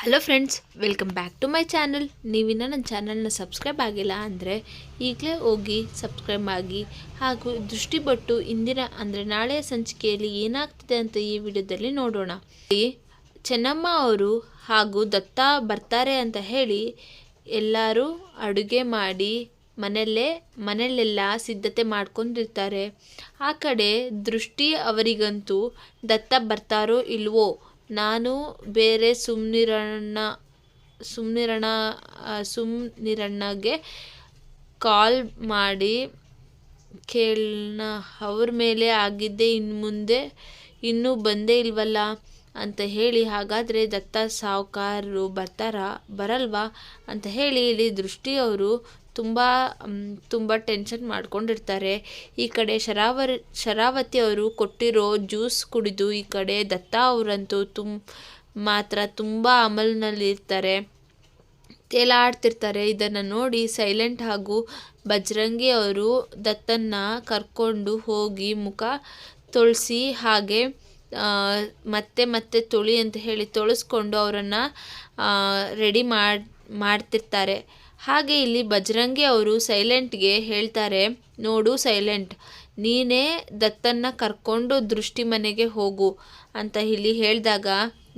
Hello friends welcome back to my channel ನೀವಿನ್ನ ನನ್ನ ಚಾನಲ್ನ subscribe ಆಗಿಲ್ಲ ಅಂದರೆ ಈಗಲೇ ಹೋಗಿ ಸಬ್ಸ್ಕ್ರೈಬ್ ಆಗಿ ಹಾಗೂ ದೃಷ್ಟಿಬಟ್ಟು ಇಂದಿನ ಅಂದರೆ ನಾಳೆಯ ಸಂಚಿಕೆಯಲ್ಲಿ ಏನಾಗ್ತಿದೆ ಅಂತ ಈ ವಿಡಿಯೋದಲ್ಲಿ ನೋಡೋಣ. ಚೆನ್ನಮ್ಮ ಅವರು ಹಾಗೂ ದತ್ತ ಬರ್ತಾರೆ ಅಂತ ಹೇಳಿ ಎಲ್ಲರೂ ಅಡುಗೆ ಮಾಡಿ ಮನೆಯಲ್ಲೇ ಮನೆಯಲ್ಲೆಲ್ಲ ಸಿದ್ಧತೆ ಮಾಡ್ಕೊಂಡಿರ್ತಾರೆ. ಆ ಕಡೆ ದೃಷ್ಟಿ ಅವರಿಗಂತೂ ದತ್ತ ಬರ್ತಾರೋ ಇಲ್ವೋ ನಾನು ಬೇರೆ ಸುಮ್ನಿರಣ್ಣ, ಸುಮ್ನಿರಣ ಸುಮ್ನಿರಣ್ಣಗೆ ಕಾಲ್ ಮಾಡಿ ಕೇಳೋಣ ಅವ್ರ ಮೇಲೆ ಆಗಿದ್ದೆ ಇನ್ನು ಮುಂದೆ ಇನ್ನೂ ಬಂದೇ ಇಲ್ವಲ್ಲ ಅಂತ ಹೇಳಿ, ಹಾಗಾದರೆ ದತ್ತ ಸಾವುಕಾರರು ಬರ್ತಾರಾ, ಬರಲ್ವಾ ಅಂತ ಹೇಳಿ, ಇಲ್ಲಿ ದೃಷ್ಟಿಯವರು ತುಂಬ ತುಂಬ ಟೆನ್ಷನ್ ಮಾಡ್ಕೊಂಡಿರ್ತಾರೆ. ಈ ಕಡೆ ಶರಾವರ್, ಶರಾವತಿ ಅವರು ಕೊಟ್ಟಿರೋ ಜ್ಯೂಸ್ ಕುಡಿದು ಈ ಕಡೆ ದತ್ತ ಅವರಂತೂ ತುಮ್, ಮಾತ್ರ ತುಂಬ ಅಮಲ್ನಲ್ಲಿರ್ತಾರೆ. ತೇಲಾಡ್ತಿರ್ತಾರೆ. ಇದನ್ನು ನೋಡಿ ಸೈಲೆಂಟ್ ಹಾಗೂ ಬಜರಂಗಿ ಅವರು ದತ್ತನ್ನ ಕರ್ಕೊಂಡು ಹೋಗಿ ಮುಖ ತೊಳಸಿ ಹಾಗೆ ಮತ್ತೆ ಮತ್ತೆ ತೊಳಿ ಅಂತ ಹೇಳಿ ತೊಳಸ್ಕೊಂಡು ಅವರನ್ನು ರೆಡಿ ಮಾಡಿ, ಮಾಡ್ತಿರ್ತಾರೆ. ಹಾಗೆ ಇಲ್ಲಿ ಬಜರಂಗಿ ಅವರು ಸೈಲೆಂಟ್ಗೆ ಹೇಳ್ತಾರೆ, ನೋಡು ಸೈಲೆಂಟ್ ನೀನೇ ದತ್ತನ್ನ ಕರ್ಕೊಂಡು ದೃಷ್ಟಿ ಮನೆಗೆ ಹೋಗು ಅಂತ ಇಲ್ಲಿ ಹೇಳಿದಾಗ,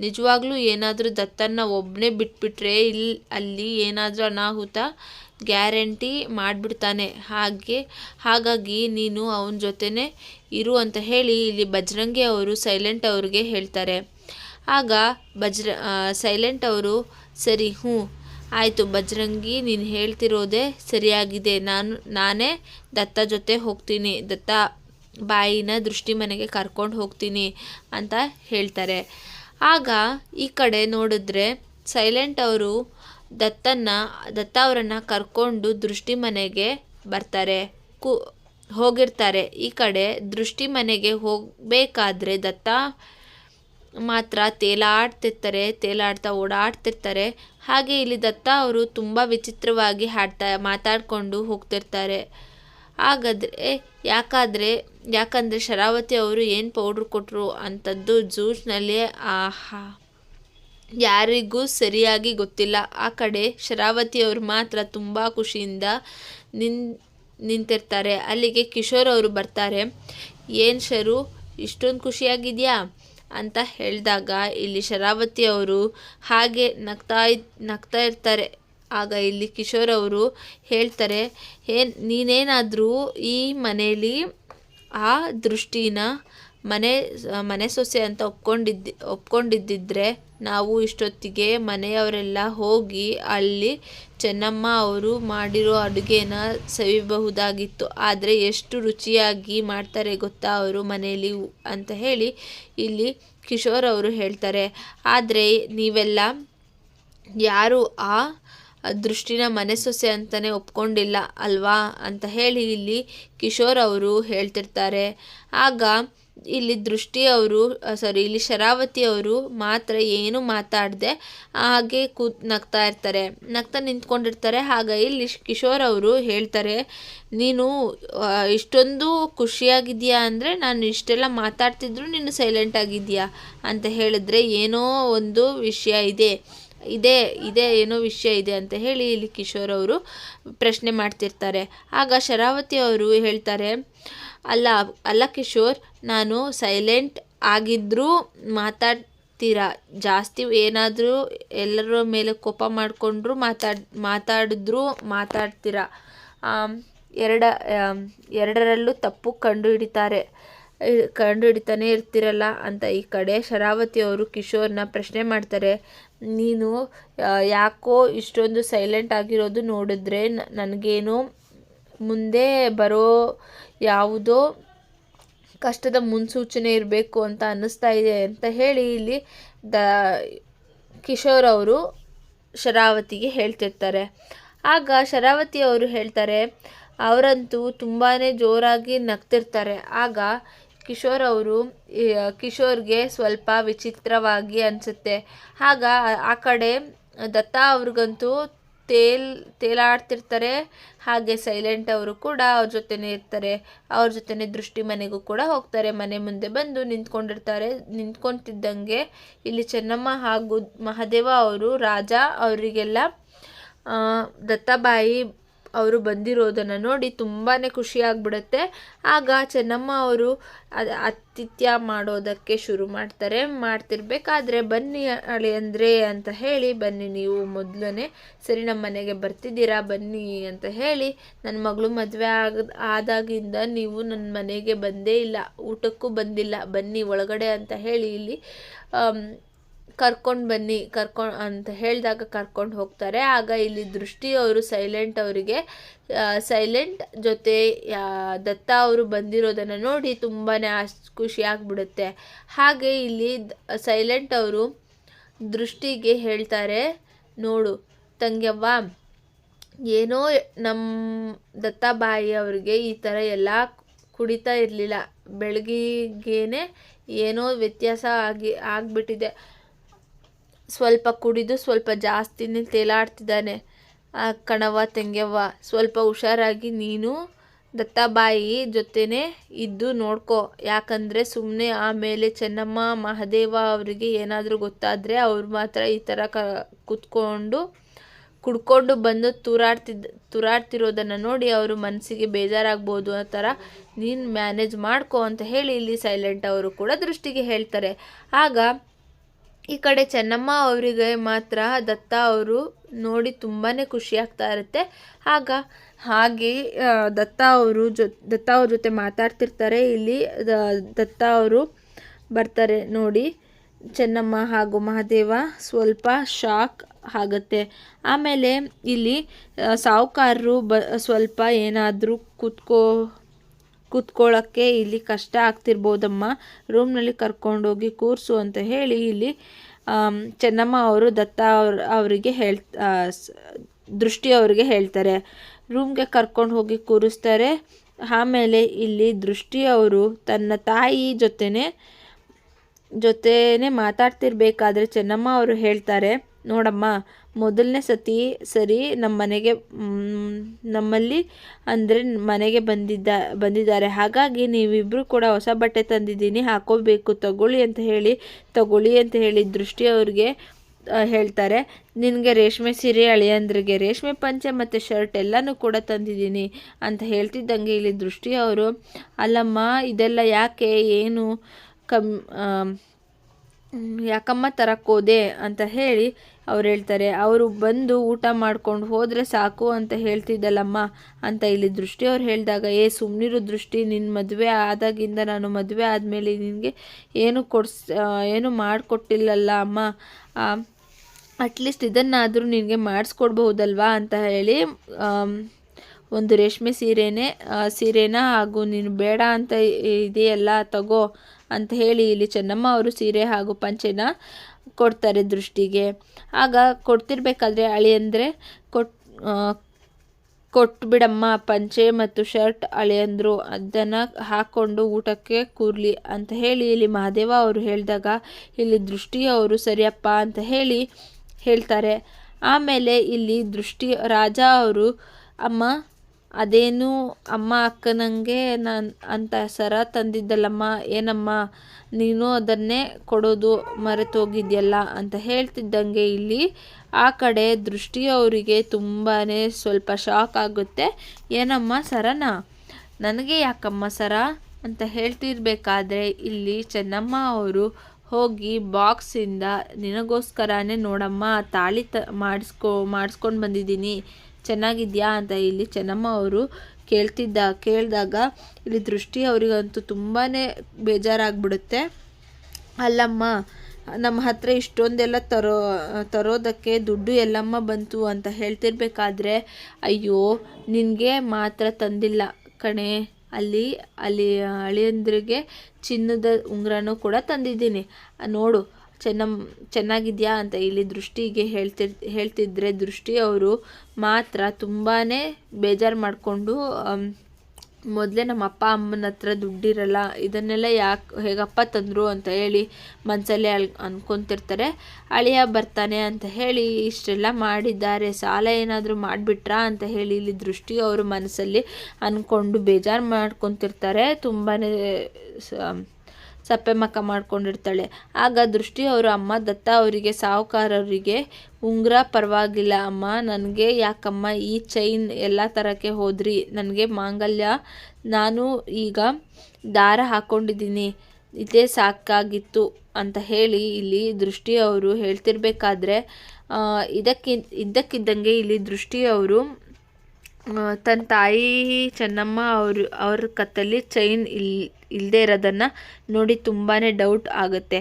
ನಿಜವಾಗ್ಲೂ ಏನಾದರೂ ದತ್ತನ್ನ ಒಬ್ಬನೇ ಬಿಟ್ಬಿಟ್ರೆ ಇಲ್ಲಿ ಅಲ್ಲಿ ಏನಾದರೂ ಅನಾಹುತ ಗ್ಯಾರಂಟಿ ಮಾಡಿಬಿಡ್ತಾನೆ. ಹಾಗೆ, ಹಾಗಾಗಿ ನೀನು ಅವನ ಜೊತೆನೇ ಇರು ಅಂತ ಹೇಳಿ ಇಲ್ಲಿ ಬಜರಂಗಿ ಅವರು ಸೈಲೆಂಟ್ ಅವ್ರಿಗೆ ಹೇಳ್ತಾರೆ. ಆಗ ಬಜ್ರ ಸೈಲೆಂಟ್ ಅವರು, ಸರಿ, ಹ್ಞೂ ಆಯಿತು ಬಜರಂಗಿ ನೀನು ಹೇಳ್ತಿರೋದೇ ಸರಿಯಾಗಿದೆ. ನಾನು, ನಾನೇ ದತ್ತ ಜೊತೆ ಹೋಗ್ತೀನಿ. ದತ್ತ ಬಾಯಿನ ದೃಷ್ಟಿ ಮನೆಗೆ ಕರ್ಕೊಂಡು ಹೋಗ್ತೀನಿ ಅಂತ ಹೇಳ್ತಾರೆ. ಆಗ ಈ ಕಡೆ ನೋಡಿದ್ರೆ ಸೈಲೆಂಟ್ ಅವರು ದತ್ತನ್ನ, ದತ್ತ ಅವರನ್ನು ಕರ್ಕೊಂಡು ದೃಷ್ಟಿ ಮನೆಗೆ ಬರ್ತಾರೆ. ಕು, ಹೋಗಿರ್ತಾರೆ. ಈ ಕಡೆ ದೃಷ್ಟಿ ಮನೆಗೆ ಹೋಗಬೇಕಾದ್ರೆ ದತ್ತ ಮಾತ್ರ ತೇಲಾಡ್ತಿರ್ತಾರೆ, ತೇಲಾಡ್ತಾ ಓಡಾಡ್ತಿರ್ತಾರೆ. ಹಾಗೆ ಇಲ್ಲಿ ದತ್ತ ಅವರು ತುಂಬ ವಿಚಿತ್ರವಾಗಿ ಹಾಡ್ತಾ ಮಾತಾಡಿಕೊಂಡು ಹೋಗ್ತಿರ್ತಾರೆ. ಹಾಗಾದರೆ ಯಾಕಾದರೆ, ಯಾಕಂದರೆ ಶರಾವತಿ ಅವರು ಏನು ಪೌಡ್ರ್ ಕೊಟ್ಟರು ಅಂಥದ್ದು ಜ್ಯೂಸ್ನಲ್ಲಿ ಆಹಾ. ಯಾರಿಗೂ ಸರಿಯಾಗಿ ಗೊತ್ತಿಲ್ಲ. ಆ ಕಡೆ ಶರಾವತಿ ಅವರು ಮಾತ್ರ ತುಂಬ ಖುಷಿಯಿಂದ ನಿನ್, ನಿಂತಿರ್ತಾರೆ. ಅಲ್ಲಿಗೆ ಕಿಶೋರ್ ಅವರು ಬರ್ತಾರೆ. ಏನು ಶರು, ಇಷ್ಟೊಂದು ಖುಷಿಯಾಗಿದೆಯಾ? ಅಂತ ಹೇಳಿದಾಗ ಇಲ್ಲಿ ಶರಾವತಿ ಅವರು ಹಾಗೆ ನಗ್ತಾ ನಗ್ತಾ ಇರ್ತಾರೆ. ಆಗ ಇಲ್ಲಿ ಕಿಶೋರ್ ಅವರು ಹೇಳ್ತಾರೆ ಏ ನೀನೇನಾದರೂ ಈ ಮನೇಲಿ ಆ ದೃಷ್ಟಿನ ಮನೆ ಮನೆ ಸೊಸೆ ಅಂತ ಒಪ್ಕೊಂಡಿದ್ದ, ಒಪ್ಕೊಂಡಿದ್ದಿದ್ರೆ ನಾವು ಇಷ್ಟೊತ್ತಿಗೆ ಮನೆಯವರೆಲ್ಲ ಹೋಗಿ ಅಲ್ಲಿ ಚೆನ್ನಮ್ಮ ಅವರು ಮಾಡಿರೋ ಅಡುಗೆನ ಸವಿಬಹುದಾಗಿತ್ತು ಆದರೆ ಎಷ್ಟು ರುಚಿಯಾಗಿ ಮಾಡ್ತಾರೆ ಗೊತ್ತಾ ಅವರು ಮನೆಯಲ್ಲಿ ಅಂತ ಹೇಳಿ ಇಲ್ಲಿ ಕಿಶೋರ್ ಅವರು ಹೇಳ್ತಾರೆ. ಆದರೆ ನೀವೆಲ್ಲ ಯಾರು ಆ ದೃಷ್ಟಿನ ಮನೆ ಸೊಸೆ ಅಂತಲೇ ಒಪ್ಕೊಂಡಿಲ್ಲ ಅಲ್ವಾ? ಅಂತ ಹೇಳಿ ಇಲ್ಲಿ ಕಿಶೋರ್ ಅವರು ಹೇಳ್ತಿರ್ತಾರೆ. ಆಗ ಇಲ್ಲಿ ದೃಷ್ಟಿ ಅವರು ಸಾರಿ ಇಲ್ಲಿ ಶರಾವತಿ ಅವರು ಮಾತ್ರ ಏನು ಮಾತಾಡದೆ ಹಾಗೆ ಕೂತ್ ನಗ್ತಾ ಇರ್ತಾರೆ. ನಗ್ತಾ ನಿಂತ್ಕೊಂಡಿರ್ತಾರೆ. ಹಾಗೆ ಇಲ್ಲಿ ಕಿಶೋರ್ ಅವರು ಹೇಳ್ತಾರೆ, ನೀನು ಇಷ್ಟೊಂದು ಖುಷಿಯಾಗಿದೆಯಾ ಅಂದರೆ ನಾನು ಇಷ್ಟೆಲ್ಲ ಮಾತಾಡ್ತಿದ್ರು ನೀನು ಸೈಲೆಂಟ್ ಆಗಿದೆಯಾ ಅಂತ ಹೇಳಿದ್ರೆ ಏನೋ ಒಂದು ವಿಷಯ ಇದೆ. ಇದೇ ಇದೇ, ಏನೋ ವಿಷಯ ಇದೆ ಅಂತ ಹೇಳಿ ಇಲ್ಲಿ ಕಿಶೋರ್ ಅವರು ಪ್ರಶ್ನೆ ಮಾಡ್ತಿರ್ತಾರೆ. ಆಗ ಶರಾವತಿ ಅವರು ಹೇಳ್ತಾರೆ ಅಲ್ಲ ಅಲ್ಲ ಕಿಶೋರ್, ನಾನು ಸೈಲೆಂಟ್ ಆಗಿದ್ದರೂ ಮಾತಾಡ್ತೀರಾ? ಜಾಸ್ತಿ ಏನಾದರೂ ಎಲ್ಲರ ಮೇಲೆ ಕೋಪ ಮಾಡಿಕೊಂಡ್ರು ಮಾತಾಡ್, ಮಾತಾಡಿದ್ರು ಮಾತಾಡ್ತೀರಾ? ಎರಡ ಎರಡರಲ್ಲೂ ತಪ್ಪು ಕಂಡು ಹಿಡಿತಾರೆ ಕಂಡು ಹಿಡಿತಾನೆ ಇರ್ತಿರಲ್ಲ ಅಂತ ಈ ಕಡೆ ಶರಾವತಿ ಅವರು ಕಿಶೋರ್ನ ಪ್ರಶ್ನೆ ಮಾಡ್ತಾರೆ. ನೀನು ಯಾಕೋ ಇಷ್ಟೊಂದು ಸೈಲೆಂಟ್ ಆಗಿರೋದು ನೋಡಿದ್ರೆ ನನಗೇನು ಮುಂದೆ ಬರೋ ಯಾವುದೋ ಕಷ್ಟದ ಮುನ್ಸೂಚನೆ ಇರಬೇಕು ಅಂತ ಅನ್ನಿಸ್ತಾ ಇದೆ ಅಂತ ಹೇಳಿ ಇಲ್ಲಿ ದ ಕಿಶೋರ್ ಅವರು ಶರಾವತಿಗೆ ಹೇಳ್ತಿರ್ತಾರೆ. ಆಗ ಶರಾವತಿ ಅವರು ಹೇಳ್ತಾರೆ, ಅವರಂತೂ ತುಂಬಾ ಜೋರಾಗಿ ನಗ್ತಿರ್ತಾರೆ. ಆಗ ಕಿಶೋರ್ ಅವರು ಕಿಶೋರ್ಗೆ ಸ್ವಲ್ಪ ವಿಚಿತ್ರವಾಗಿ ಅನಿಸುತ್ತೆ. ಆಗ ಆ ಕಡೆ ದತ್ತ ಅವ್ರಿಗಂತೂ ತೇಲ್, ತೇಲಾಡ್ತಿರ್ತಾರೆ. ಹಾಗೆ ಸೈಲೆಂಟ್ ಅವರು ಕೂಡ ಅವ್ರ ಜೊತೆನೇ ಇರ್ತಾರೆ. ಅವ್ರ ಜೊತೆನೇ ದೃಷ್ಟಿ ಮನೆಗೂ ಕೂಡ ಹೋಗ್ತಾರೆ. ಮನೆ ಮುಂದೆ ಬಂದು ನಿಂತ್ಕೊಂಡಿರ್ತಾರೆ. ನಿಂತ್ಕೊಂತಿದ್ದಂಗೆ ಇಲ್ಲಿ ಚೆನ್ನಮ್ಮ ಹಾಗೂ ಮಹಾದೇವ ಅವರು, ರಾಜ ಅವರಿಗೆಲ್ಲ ದತ್ತಾಬಾಯಿ ಅವರು ಬಂದಿರೋದನ್ನು ನೋಡಿ ತುಂಬಾ ಖುಷಿಯಾಗ್ಬಿಡುತ್ತೆ. ಆಗ ಚೆನ್ನಮ್ಮ ಅವರು ಅದು ಆತಿಥ್ಯ ಮಾಡೋದಕ್ಕೆ ಶುರು ಮಾಡ್ತಾರೆ. ಮಾಡ್ತಿರ್ಬೇಕಾದ್ರೆ ಬನ್ನಿ ಅಂದರೆ ಅಂತ ಹೇಳಿ, ಬನ್ನಿ ನೀವು ಮೊದಲನೇ ಸರಿ ನಮ್ಮ ಮನೆಗೆ ಬರ್ತಿದ್ದೀರಾ, ಬನ್ನಿ ಅಂತ ಹೇಳಿ, ನನ್ನ ಮಗಳು ಮದುವೆ ಆಗ, ಆದಾಗಿಂದ ನೀವು ನನ್ನ ಮನೆಗೆ ಬಂದೇ ಇಲ್ಲ, ಊಟಕ್ಕೂ ಬಂದಿಲ್ಲ, ಬನ್ನಿ ಒಳಗಡೆ ಅಂತ ಹೇಳಿ ಇಲ್ಲಿ ಕರ್ಕೊಂಡು ಬನ್ನಿ, ಕರ್ಕೊಂಡು ಅಂತ ಹೇಳಿದಾಗ ಕರ್ಕೊಂಡು ಹೋಗ್ತಾರೆ. ಆಗ ಇಲ್ಲಿ ದೃಷ್ಟಿ ಅವರು ಸೈಲೆಂಟ್ ಅವರಿಗೆ ಸೈಲೆಂಟ್ ಜೊತೆ ದತ್ತ ಅವರು ಬಂದಿರೋದನ್ನು ನೋಡಿ ತುಂಬಾ ಖುಷಿಯಾಗಿಬಿಡುತ್ತೆ ಹಾಗೆ ಇಲ್ಲಿ ಸೈಲೆಂಟ್ ಅವರು ದೃಷ್ಟಿಗೆ ಹೇಳ್ತಾರೆ, ನೋಡು ತಂಗ್ಯವ್ವ, ಏನೋ ನಮ್ಮ ದತ್ತಾಬಾಯಿ ಅವರಿಗೆ ಈ ಥರ ಎಲ್ಲ ಕುಡಿತಾ ಇರಲಿಲ್ಲ. ಬೆಳಗ್ಗೆಗೇನೆ ಏನೋ ವ್ಯತ್ಯಾಸ ಆಗಿ, ಆಗಿಬಿಟ್ಟಿದೆ. ಸ್ವಲ್ಪ ಕುಡಿದು ಸ್ವಲ್ಪ ಜಾಸ್ತಿನೇ ತೇಲಾಡ್ತಿದ್ದಾನೆ. ಕಣವ ತಂಗ್ಯವ್ವ ಸ್ವಲ್ಪ ಹುಷಾರಾಗಿ ನೀನು ದತ್ತಾಬಾಯಿ ಜೊತೆನೇ ಇದ್ದು ನೋಡ್ಕೊ. ಯಾಕಂದರೆ ಸುಮ್ಮನೆ ಆಮೇಲೆ ಚೆನ್ನಮ್ಮ, ಮಹದೇವ ಅವರಿಗೆ ಏನಾದರೂ ಗೊತ್ತಾದರೆ ಅವ್ರು ಮಾತ್ರ ಈ ಥರ ಕ, ಕುತ್ಕೊಂಡು, ಕುಡ್ಕೊಂಡು ಬಂದು ತೂರಾಡ್ತಿದ್ದ ತೂರಾಡ್ತಿರೋದನ್ನು ನೋಡಿ ಅವರು ಮನಸ್ಸಿಗೆ ಬೇಜಾರಾಗ್ಬೋದು ಆ ಥರ ನೀನು ಮ್ಯಾನೇಜ್ ಮಾಡ್ಕೊ ಅಂತ ಹೇಳಿ ಇಲ್ಲಿ ಸೈಲೆಂಟ್ ಅವರು ಕೂಡ ದೃಷ್ಟಿಗೆ ಹೇಳ್ತಾರೆ. ಆಗ ಈ ಕಡೆ ಚೆನ್ನಮ್ಮ ಅವರಿಗೆ ಮಾತ್ರ ದತ್ತ ಅವರು ನೋಡಿ ತುಂಬಾ ಖುಷಿ ಆಗ್ತಾ ಇರುತ್ತೆ. ಆಗ ಹಾಗೆ ದತ್ತ ಅವರು ಜೊ, ದತ್ತ ಅವ್ರ ಜೊತೆ ಮಾತಾಡ್ತಿರ್ತಾರೆ. ಇಲ್ಲಿ ದತ್ತ ಅವರು ಬರ್ತಾರೆ ನೋಡಿ. ಚೆನ್ನಮ್ಮ ಹಾಗೂ ಮಹಾದೇವ ಸ್ವಲ್ಪ ಶಾಕ್ ಆಗುತ್ತೆ. ಆಮೇಲೆ ಇಲ್ಲಿ ಸಾಹುಕಾರರು ಬ, ಸ್ವಲ್ಪ ಏನಾದರೂ ಕೂತ್ಕೋ ಕೂತ್ಕೊಳ್ಳೋಕ್ಕೆ ಇಲ್ಲಿ ಕಷ್ಟ ಆಗ್ತಿರ್ಬೋದಮ್ಮ. ರೂಮ್ನಲ್ಲಿ ಕರ್ಕೊಂಡೋಗಿ ಕೂರಿಸು ಅಂತ ಹೇಳಿ ಇಲ್ಲಿ ಚೆನ್ನಮ್ಮ ಅವರು, ದತ್ತ ಅವ್ರ, ಅವರಿಗೆ ಹೇಳ್ ದೃಷ್ಟಿ ಅವರಿಗೆ ಹೇಳ್ತಾರೆ. ರೂಮ್ಗೆ ಕರ್ಕೊಂಡು ಹೋಗಿ ಕೂರಿಸ್ತಾರೆ. ಆಮೇಲೆ ಇಲ್ಲಿ ದೃಷ್ಟಿ ಅವರು ತನ್ನ ತಾಯಿ ಜೊತೆನೆ ಜೊತೆನೆ ಮಾತಾಡ್ತಿರ್ಬೇಕಾದ್ರೆ ಚೆನ್ನಮ್ಮ ಅವರು ಹೇಳ್ತಾರೆ. ನೋಡಮ್ಮ, ಮೊದಲನೇ ಸತಿ ಸರಿ ನಮ್ಮ ಮನೆಗೆ ನಮ್ಮಲ್ಲಿ ಅಂದರೆ ಮನೆಗೆ ಬಂದಿದ್ದ, ಬಂದಿದ್ದಾರೆ. ಹಾಗಾಗಿ ನೀವಿಬ್ಬರು ಕೂಡ ಹೊಸ ಬಟ್ಟೆ ತಂದಿದ್ದೀನಿ, ಹಾಕೋಬೇಕು, ತಗೊಳ್ಳಿ ಅಂತ ಹೇಳಿ, ತಗೊಳ್ಳಿ ಅಂತ ಹೇಳಿ ದೃಷ್ಟಿ ಅವ್ರಿಗೆ ಹೇಳ್ತಾರೆ. ನಿನಗೆ ರೇಷ್ಮೆ ಸೀರೆ ಅಳಿಯಂದ್ರಿಗೆ, ರೇಷ್ಮೆ ಪಂಚೆ ಮತ್ತು ಶರ್ಟ್ ಎಲ್ಲನೂ ಕೂಡ ತಂದಿದ್ದೀನಿ ಅಂತ ಹೇಳ್ತಿದ್ದಂಗೆ ಇಲ್ಲಿ ದೃಷ್ಟಿ ಅವರು. ಅಲ್ಲಮ್ಮ, ಇದೆಲ್ಲ ಯಾಕೆ, ಏನು ಕಮ್ ಯಾಕಮ್ಮ ತರಕ್ಕೋದೆ ಅಂತ ಹೇಳಿ ಅವ್ರು ಹೇಳ್ತಾರೆ. ಅವರು ಬಂದು ಊಟ ಮಾಡ್ಕೊಂಡು ಹೋದರೆ ಸಾಕು ಅಂತ ಹೇಳ್ತಿದ್ದಲ್ಲಮ್ಮ ಅಂತ ಇಲ್ಲಿ ದೃಷ್ಟಿ ಅವ್ರು ಹೇಳಿದಾಗ, ಏ ಸುಮ್ಮನಿರು ದೃಷ್ಟಿ ನಿನ್ನ ಮದುವೆ ಆದಾಗಿಂದ ನಾನು ಮದುವೆ ಆದಮೇಲೆ ನಿನಗೆ ಏನು ಕೊಡ್ಸ್ ಏನು ಮಾಡಿಕೊಟ್ಟಿಲ್ಲಲ್ಲ ಅಮ್ಮ. ಅಟ್ಲೀಸ್ಟ್ ಇದನ್ನಾದರೂ ನಿನಗೆ ಮಾಡಿಸ್ಕೊಡ್ಬಹುದಲ್ವಾ ಅಂತ ಹೇಳಿ ಒಂದು ರೇಷ್ಮೆ ಸೀರೆನೇ ಸೀರೆನ ಹಾಗೂ ನೀನು ಬೇಡ ಅಂತ ಇದೆಯಲ್ಲ, ತಗೋ ಅಂತ ಹೇಳಿ ಇಲ್ಲಿ ಚೆನ್ನಮ್ಮ ಅವರು ಸೀರೆ ಹಾಗೂ ಪಂಚೆನ ಕೊಡ್ತಾರೆ ದೃಷ್ಟಿಗೆ. ಆಗ ಕೊಡ್ತಿರ್ಬೇಕಾದ್ರೆ ಅಳಿಯಂದ್ರೆ ಕೊಟ್ ಕೊಟ್ಬಿಡಮ್ಮ ಪಂಚೆ ಮತ್ತು ಶರ್ಟ್ ಅಳಿಯಂದ್ರು ಅದನ್ನು ಹಾಕ್ಕೊಂಡು ಊಟಕ್ಕೆ ಕೂರ್ಲಿ ಅಂತ ಹೇಳಿ ಇಲ್ಲಿ ಮಹಾದೇವ ಅವರು ಹೇಳಿದಾಗ ಇಲ್ಲಿ ದೃಷ್ಟಿ ಅವರು ಸರಿಯಪ್ಪ ಅಂತ ಹೇಳಿ ಹೇಳ್ತಾರೆ. ಆಮೇಲೆ ಇಲ್ಲಿ ದೃಷ್ಟಿ ರಾಜ ಅವರು, ಅಮ್ಮ ಅದೇನು ಅಮ್ಮ ಅಕ್ಕನಂಗೆ ನಾನು ಅಂತ ಸರ ತಂದಿದ್ದಲ್ಲಮ್ಮ, ಏನಮ್ಮ, ನೀನು ಅದನ್ನೇ ಕೊಡೋದು ಮರೆತೋಗಿದ್ಯಲ್ಲ ಅಂತ ಹೇಳ್ತಿದ್ದಂಗೆ ಇಲ್ಲಿ ಆ ಕಡೆ ದೃಷ್ಟಿ ಅವರಿಗೆ ತುಂಬಾ ಸ್ವಲ್ಪ ಶಾಕ್ ಆಗುತ್ತೆ. ಏನಮ್ಮ ಸರನ? ನನಗೆ ಯಾಕಮ್ಮ ಸರ ಅಂತ ಹೇಳ್ತಿರ್ಬೇಕಾದ್ರೆ ಇಲ್ಲಿ ಚೆನ್ನಮ್ಮ ಅವರು ಹೋಗಿ ಬಾಕ್ಸಿಂದ ನಿನಗೋಸ್ಕರನೇ ನೋಡಮ್ಮ ತಾಳಿ ತ ಮಾಡಿಸ್ಕೊ ಮಾಡಿಸ್ಕೊಂಡು ಬಂದಿದ್ದೀನಿ. ಚೆನ್ನಾಗಿದೆಯಾ ಅಂತ ಇಲ್ಲಿ ಚೆನ್ನಮ್ಮ ಅವರು ಕೇಳ್ತಿದ್ದ, ಕೇಳಿದಾಗ ಇಲ್ಲಿ ದೃಷ್ಟಿ ಅವರಿಗಂತೂ ತುಂಬಾ ಬೇಜಾರಾಗ್ಬಿಡುತ್ತೆ. ಅಲ್ಲಮ್ಮ, ನಮ್ಮ ಹತ್ರ ಇಷ್ಟೊಂದೆಲ್ಲ ತರೋ, ತರೋದಕ್ಕೆ ದುಡ್ಡು ಎಲ್ಲಮ್ಮ ಬಂತು ಅಂತ ಹೇಳ್ತಿರ್ಬೇಕಾದ್ರೆ, ಅಯ್ಯೋ, ನಿನಗೆ ಮಾತ್ರ ತಂದಿಲ್ಲ ಕಣೆ. ಅಲ್ಲಿ ಅಲ್ಲಿ ಅಳಿಯಂದ್ರಿಗೆ ಚಿನ್ನದ ಉಂಗುರನೂ ಕೂಡ ತಂದಿದ್ದೀನಿ. ನೋಡು ಚೆನ್ನಮ್ ಚೆನ್ನಾಗಿದೆಯಾ ಅಂತ ಇಲ್ಲಿ ದೃಷ್ಟಿಗೆ ಹೇಳ್ತಿರ್ ಹೇಳ್ತಿದ್ರೆ ದೃಷ್ಟಿ ಅವರು ಮಾತ್ರ ತುಂಬಾ ಬೇಜಾರು ಮಾಡಿಕೊಂಡು ಮೊದಲೇ ನಮ್ಮ ಅಪ್ಪ ಅಮ್ಮನ ಹತ್ರ ದುಡ್ಡಿರಲ್ಲ, ಇದನ್ನೆಲ್ಲ ಯಾಕೆ, ಹೇಗಪ್ಪ ತಂದರು ಅಂತ ಹೇಳಿ ಮನಸ್ಸಲ್ಲೇ ಅಲ್ ಅಂದ್ಕೊತಿರ್ತಾರೆ ಅಳಿಯ ಬರ್ತಾನೆ ಅಂತ ಹೇಳಿ ಇಷ್ಟೆಲ್ಲ ಮಾಡಿದ್ದಾರೆ. ಸಾಲ ಏನಾದರೂ ಮಾಡಿಬಿಟ್ರಾ ಅಂತ ಹೇಳಿ ಇಲ್ಲಿ ದೃಷ್ಟಿ ಅವರು ಮನಸ್ಸಲ್ಲಿ ಅಂದ್ಕೊಂಡು ಬೇಜಾರು ಮಾಡ್ಕೊತಿರ್ತಾರೆ. ತುಂಬಾ ಸಪ್ಪೆ ಮಕ್ಕ ಮಾಡ್ಕೊಂಡಿರ್ತಾಳೆ. ಆಗ ದೃಷ್ಟಿ ಅವರು, ಅಮ್ಮ, ದತ್ತ ಅವರಿಗೆ, ಸಾಹುಕಾರರಿಗೆ ಉಂಗುರ ಪರವಾಗಿಲ್ಲ ಅಮ್ಮ. ನನಗೆ ಯಾಕಮ್ಮ, ಈ ಚೈನ್ ಎಲ್ಲ ಥರಕ್ಕೆ ಹೋದ್ರಿ. ನನಗೆ ಮಾಂಗಲ್ಯ, ನಾನು ಈಗ ದಾರ ಹಾಕ್ಕೊಂಡಿದ್ದೀನಿ ಇದೇ ಸಾಕಾಗಿತ್ತು ಅಂತ ಹೇಳಿ ಇಲ್ಲಿ ದೃಷ್ಟಿ ಅವರು ಹೇಳ್ತಿರ್ಬೇಕಾದ್ರೆ ಇದಕ್ಕಿ ಇದ್ದಕ್ಕಿದ್ದಂಗೆ ಇಲ್ಲಿ ದೃಷ್ಟಿ ಅವರು ತನ್ನ ತಾಯಿ ಚೆನ್ನಮ್ಮ ಅವರು, ಅವ್ರ ಕತ್ತಲ್ಲಿ ಚೈನ್ ಇಲ್ ಇಲ್ಲದೆ ಇರೋದನ್ನು ನೋಡಿ ತುಂಬಾ ಡೌಟ್ ಆಗುತ್ತೆ.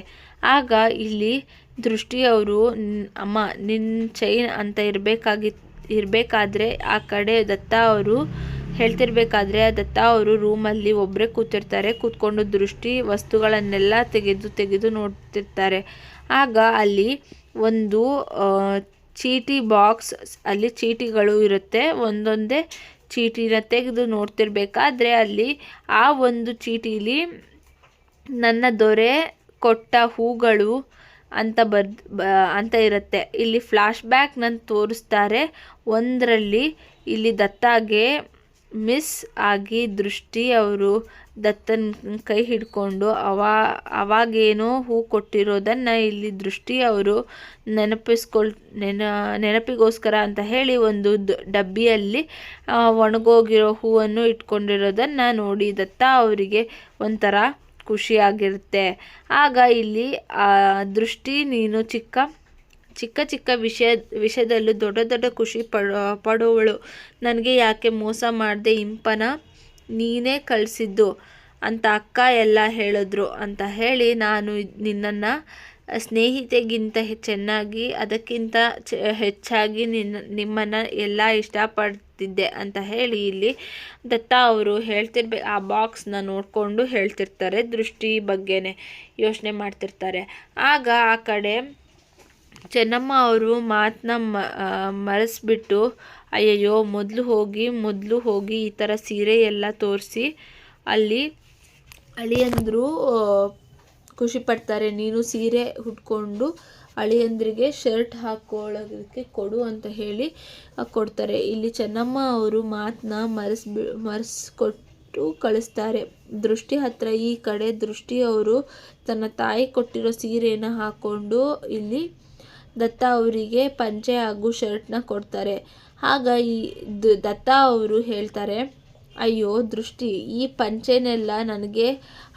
ಆಗ ಇಲ್ಲಿ ದೃಷ್ಟಿಯವರು ಅಮ್ಮ ನಿನ್ನ ಚೈನ್ ಅಂತ ಇರಬೇಕಾಗಿ ಇರಬೇಕಾದ್ರೆ ಆ ಕಡೆ ದತ್ತ ಅವರು ಹೇಳ್ತಿರ್ಬೇಕಾದ್ರೆ ದತ್ತ ಅವರು ರೂಮಲ್ಲಿ ಒಬ್ಬರೇ ಕೂತಿರ್ತಾರೆ. ಕೂತ್ಕೊಂಡು ದೃಷ್ಟಿ ವಸ್ತುಗಳನ್ನೆಲ್ಲ ತೆಗೆದು ತೆಗೆದು ನೋಡ್ತಿರ್ತಾರೆ. ಆಗ ಅಲ್ಲಿ ಒಂದು ಚೀಟಿ ಬಾಕ್ಸ್ ಅಲ್ಲಿ ಚೀಟಿಗಳು ಇರುತ್ತೆ. ಒಂದೊಂದೇ ಚೀಟಿನ ತೆಗೆದು ನೋಡ್ತಿರ್ಬೇಕಾದ್ರೆ ಅಲ್ಲಿ ಆ ಒಂದು ಚೀಟಿಲಿ ನನ್ನ ದೊರೆ ಕೊಟ್ಟ ಹೂಗಳು ಅಂತ ಬರ್ ಅಂತ ಇರುತ್ತೆ. ಇಲ್ಲಿ ಫ್ಲಾಶ್ ಬ್ಯಾಕ್ನಂತ ತೋರಿಸ್ತಾರೆ. ಒಂದರಲ್ಲಿ ಇಲ್ಲಿ ದತ್ತಾಗೆ ಮಿಸ್ ಆಗಿ ದೃಷ್ಟಿ ಅವರು ದತ್ತನ ಕೈ ಹಿಡ್ಕೊಂಡು ಅವಾ, ಅವಾಗೇನೋ ಹೂ ಕೊಟ್ಟಿರೋದನ್ನು ಇಲ್ಲಿ ದೃಷ್ಟಿ ಅವರು ನೆನಪಿಸ್ಕೊಳ್, ನೆನ, ನೆನಪಿಗೋಸ್ಕರ ಅಂತ ಹೇಳಿ ಒಂದು ಡಬ್ಬಿಯಲ್ಲಿ ಒಣಗೋಗಿರೋ ಹೂವನ್ನು ಇಟ್ಕೊಂಡಿರೋದನ್ನು ನೋಡಿ ದತ್ತ ಅವರಿಗೆ ಒಂಥರ ಖುಷಿಯಾಗಿರುತ್ತೆ. ಆಗ ಇಲ್ಲಿ ದೃಷ್ಟಿ ನೀನು ಚಿಕ್ಕ ಚಿಕ್ಕ ಚಿಕ್ಕ ವಿಷಯ, ವಿಷಯದಲ್ಲೂ ದೊಡ್ಡ ದೊಡ್ಡ ಖುಷಿ ಪಡೋ, ಪಡುವಳು. ನನಗೆ ಯಾಕೆ ಮೋಸ ಮಾಡಿದೆ ಇಂಪನ? ನೀನೇ ಕಳಿಸಿದ್ದು ಅಂತ ಅಕ್ಕ ಎಲ್ಲ ಹೇಳಿದ್ರು ಅಂತ ಹೇಳಿ ನಾನು ನಿನ್ನನ್ನು ಸ್ನೇಹಿತೆಗಿಂತ ಚೆನ್ನಾಗಿ ಅದಕ್ಕಿಂತ ಹೆಚ್ಚಾಗಿ ನಿನ್ನ ನಿಮ್ಮನ್ನು ಎಲ್ಲ ಇಷ್ಟಪಡ್ತಿದ್ದೆ ಅಂತ ಹೇಳಿ ಇಲ್ಲಿ ದತ್ತ ಅವರು ಹೇಳ್ತಿರ್ಬೇಕು ಆ ಬಾಕ್ಸ್ನ ನೋಡಿಕೊಂಡು ಹೇಳ್ತಿರ್ತಾರೆ ದೃಷ್ಟಿ ಬಗ್ಗೆನೇ ಯೋಚನೆ ಮಾಡ್ತಿರ್ತಾರೆ. ಆಗ ಆ ಕಡೆ ಚೆನ್ನಮ್ಮ ಅವರು ಮಾತನ್ನ ಮರೆಸ್ಬಿಟ್ಟು ಅಯ್ಯಯ್ಯೋ, ಮೊದಲು ಹೋಗಿ ಮೊದಲು ಹೋಗಿ ಈ ಥರ ಸೀರೆ ಎಲ್ಲ ತೋರಿಸಿ, ಅಲ್ಲಿ ಅಳಿಯಂದರು ಖುಷಿ ಪಡ್ತಾರೆ. ನೀನು ಸೀರೆ ಉಟ್ಕೊಂಡು ಅಳಿಯಂದ್ರಿಗೆ ಶರ್ಟ್ ಹಾಕ್ಕೊಳ್ಳೋದಕ್ಕೆ ಕೊಡು ಅಂತ ಹೇಳಿ ಕೊಡ್ತಾರೆ. ಇಲ್ಲಿ ಚೆನ್ನಮ್ಮ ಅವರು ಮಾತನ್ನ ಮರೆಸ್ಬಿ ಮರೆಸ್ಕೊಟ್ಟು ಕಳಿಸ್ತಾರೆ. ದೃಷ್ಟಿ ಹತ್ರ ಈ ಕಡೆ ದೃಷ್ಟಿ ಅವರು ತನ್ನ ತಾಯಿ ಕೊಟ್ಟಿರೋ ಸೀರೆನ ಹಾಕ್ಕೊಂಡು ಇಲ್ಲಿ ದತ್ತ ಅವರಿಗೆ ಪಂಚೆ ಹಾಗೂ ಶರ್ಟ್ನ ಕೊಡ್ತಾರೆ. ಆಗ ಈ ದತ್ತ ಅವರು ಹೇಳ್ತಾರೆ, ಅಯ್ಯೋ, ದೃಷ್ಟಿ, ಈ ಪಂಚೆನೆಲ್ಲ ನನಗೆ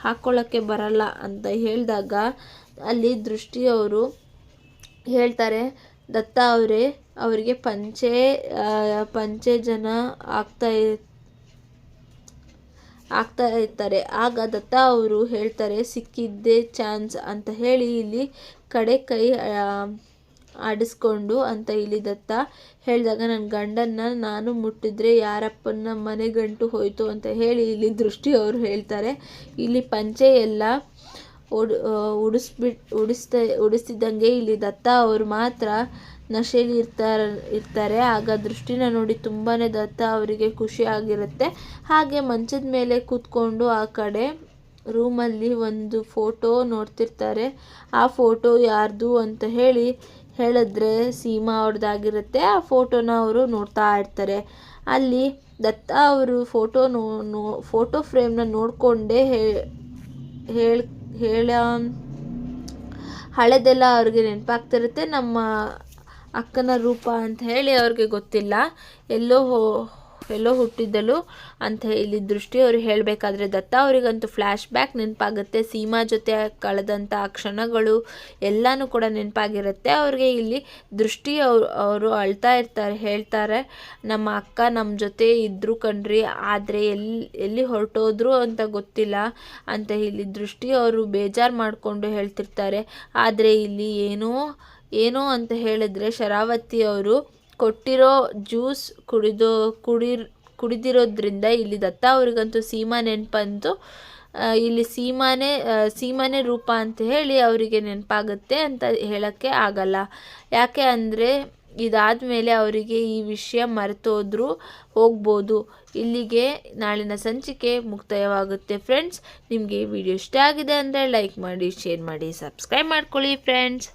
ಹಾಕ್ಕೊಳ್ಳೋಕ್ಕೆ ಬರಲ್ಲ ಅಂತ ಹೇಳಿದಾಗ ಅಲ್ಲಿ ದೃಷ್ಟಿಯವರು ಹೇಳ್ತಾರೆ, ದತ್ತ ಅವರೇ, ಅವರಿಗೆ ಪಂಚೆ ಪಂಚೆ ಜನ ಆಗ್ತಾ ಆಗ್ತಾ ಇರ್ತಾರೆ. ಆಗ ದತ್ತ ಅವರು ಹೇಳ್ತಾರೆ, ಸಿಕ್ಕಿದ್ದೇ ಚಾನ್ಸ್ ಅಂತ ಹೇಳಿ ಇಲ್ಲಿ ಕಡೆ ಕೈ ಆಡಿಸ್ಕೊಂಡು ಅಂತ ಇಲ್ಲಿ ದತ್ತ ಹೇಳಿದಾಗ ನನ್ನ ಗಂಡನ್ನ ನಾನು ಮುಟ್ಟಿದ್ರೆ ಯಾರಪ್ಪನ ಮನೆ ಗಂಟು ಹೋಯಿತು ಅಂತ ಹೇಳಿ ಇಲ್ಲಿ ದೃಷ್ಟಿ ಅವರು ಹೇಳ್ತಾರೆ. ಇಲ್ಲಿ ಪಂಚೆ ಎಲ್ಲ ಉಡ್ ಉಡಿಸ್ಬಿಟ್ಟು ಉಡಿಸ್ತಾ, ಉಡಿಸ್ತಿದ್ದಂಗೆ ಇಲ್ಲಿ ದತ್ತ ಅವರು ಮಾತ್ರ ನಶೆಯಲ್ಲಿ ಇರ್ತಾರೆ ಇರ್ತಾರೆ. ಆಗ ದೃಷ್ಟಿನ ನೋಡಿ ತುಂಬಾ ದತ್ತ ಅವರಿಗೆ ಖುಷಿ ಆಗಿರುತ್ತೆ. ಹಾಗೆ ಮಂಚದ ಮೇಲೆ ಕೂತ್ಕೊಂಡು ಆ ಕಡೆ ರೂಮಲ್ಲಿ ಒಂದು ಫೋಟೋ ನೋಡ್ತಿರ್ತಾರೆ. ಆ ಫೋಟೋ ಯಾರ್ದು ಅಂತ ಹೇಳಿ ಹೇಳಿದ್ರೆ ಸೀಮಾ ಅವ್ರದ್ದಾಗಿರುತ್ತೆ. ಆ ಫೋಟೋನ ಅವರು ನೋಡ್ತಾ ಇರ್ತಾರೆ. ಅಲ್ಲಿ ದತ್ತ ಅವರು ಫೋಟೋ ನೋ ಫೋಟೋ ಫ್ರೇಮ್ನ ನೋಡಿಕೊಂಡೇ ಹೇಳಿ, ಹೇಳ, ಹಳೆದೆಲ್ಲ ಅವ್ರಿಗೆ ನೆನಪಾಗ್ತಿರುತ್ತೆ. ನಮ್ಮ ಅಕ್ಕನ ರೂಪ ಅಂತ ಹೇಳಿ ಅವ್ರಿಗೆ ಗೊತ್ತಿಲ್ಲ. ಎಲ್ಲೋ ಎಲ್ಲೋ ಹುಟ್ಟಿದ್ದಲು ಅಂತ ಇಲ್ಲಿ ದೃಷ್ಟಿಯವರು ಹೇಳಬೇಕಾದ್ರೆ ದತ್ತ ಅವರಿಗಂತೂ ಫ್ಲ್ಯಾಶ್ ಬ್ಯಾಕ್ ನೆನಪಾಗುತ್ತೆ. ಸೀಮಾ ಜೊತೆ ಕಳೆದಂಥ ಕ್ಷಣಗಳು ಎಲ್ಲನೂ ಕೂಡ ನೆನಪಾಗಿರುತ್ತೆ. ಅವ್ರಿಗೆ ಇಲ್ಲಿ ದೃಷ್ಟಿ ಅವರು ಅವರು ಅಳ್ತಾ ಇರ್ತಾರೆ, ಹೇಳ್ತಾರೆ, ನಮ್ಮ ಅಕ್ಕ ನಮ್ಮ ಜೊತೆ ಇದ್ದರು ಕಣ್ರಿ, ಆದರೆ ಎಲ್ಲಿ ಎಲ್ಲಿ ಹೊರಟೋದ್ರು ಅಂತ ಗೊತ್ತಿಲ್ಲ ಅಂತ ಇಲ್ಲಿ ದೃಷ್ಟಿ ಅವರು ಬೇಜಾರು ಮಾಡಿಕೊಂಡು ಹೇಳ್ತಿರ್ತಾರೆ. ಆದರೆ ಇಲ್ಲಿ ಏನೋ ಏನೋ ಅಂತ ಹೇಳಿದ್ರೆ ಶರಾವತಿ ಅವರು ಕೊಟ್ಟಿರೋ ಜ್ಯೂಸ್ ಕುಡಿದು ಕುಡಿರ್ ಕುಡಿದಿರೋದ್ರಿಂದ ಇಲ್ಲಿ ದತ್ತ ಅವ್ರಿಗಂತೂ ಸೀಮಾ ನೆನಪಂತು ಇಲ್ಲಿ ಸೀಮಾನೇ ಸೀಮಾನೇ ರೂಪ ಅಂತ ಹೇಳಿ ಅವರಿಗೆ ನೆನಪಾಗುತ್ತೆ ಅಂತ ಹೇಳೋಕ್ಕೆ ಆಗಲ್ಲ. ಯಾಕೆ ಅಂದರೆ ಇದಾದ ಮೇಲೆ ಅವರಿಗೆ ಈ ವಿಷಯ ಮರೆತೋದ್ರೂ ಹೋಗ್ಬೋದು. ಇಲ್ಲಿಗೆ ನಾಳಿನ ಸಂಚಿಕೆ ಮುಕ್ತಾಯವಾಗುತ್ತೆ ಫ್ರೆಂಡ್ಸ್. ನಿಮಗೆ ಈ ವಿಡಿಯೋ ಇಷ್ಟ ಆಗಿದೆ ಅಂದರೆ ಲೈಕ್ ಮಾಡಿ, ಶೇರ್ ಮಾಡಿ, ಸಬ್ಸ್ಕ್ರೈಬ್ ಮಾಡ್ಕೊಳ್ಳಿ ಫ್ರೆಂಡ್ಸ್.